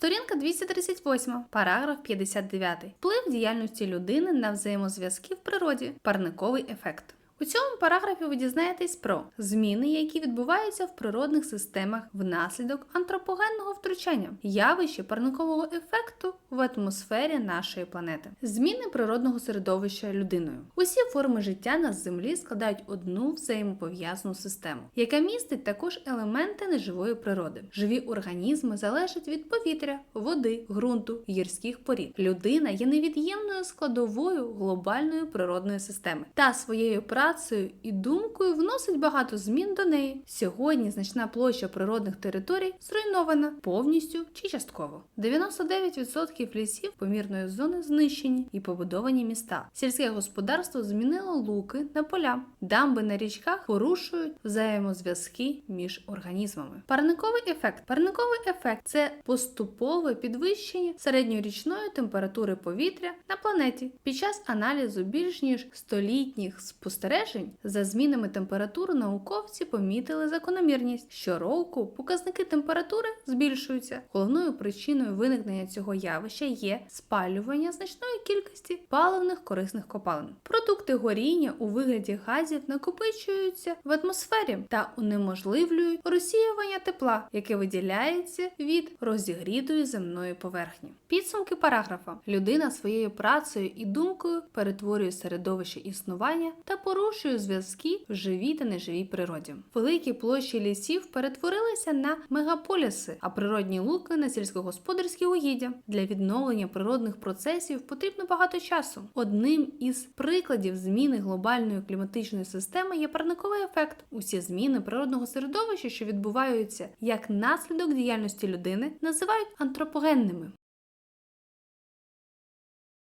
Сторінка 238, параграф 59. Вплив діяльності людини на взаємозв'язки в природі. Парниковий ефект. У цьому параграфі ви дізнаєтесь про зміни, які відбуваються в природних системах внаслідок антропогенного втручання, явище парникового ефекту в атмосфері нашої планети, зміни природного середовища людиною. Усі форми життя на землі складають одну взаємопов'язану систему, яка містить також елементи неживої природи. Живі організми залежать від повітря, води, ґрунту, гірських порід. Людина є невід'ємною складовою глобальної природної системи та своєю працею і думкою вносить багато змін до неї. Сьогодні значна площа природних територій зруйнована повністю чи частково. 99% лісів помірної зони знищені і побудовані міста. Сільське господарство змінило луки на поля. Дамби на річках порушують взаємозв'язки між організмами. Парниковий ефект. Парниковий ефект це поступове підвищення середньорічної температури повітря на планеті під час аналізу більш ніж столітніх спостережень за змінами температури науковці помітили закономірність. Щороку показники температури збільшуються. Головною причиною виникнення цього явища є спалювання значної кількості паливних корисних копалин. Продукти горіння у вигляді газів накопичуються в атмосфері та унеможливлюють розсіювання тепла, яке виділяється від розігрітої земної поверхні. Підсумки параграфа: людина своєю працею і думкою перетворює середовище існування та порушує зв'язки в живій та неживій природі. Великі площі лісів перетворилися на мегаполіси, а природні луки на сільськогосподарські угіддя. Для відновлення природних процесів потрібно багато часу. Одним із прикладів зміни глобальної кліматичної системи є парниковий ефект. Усі зміни природного середовища, що відбуваються як наслідок діяльності людини, називають антропогенними.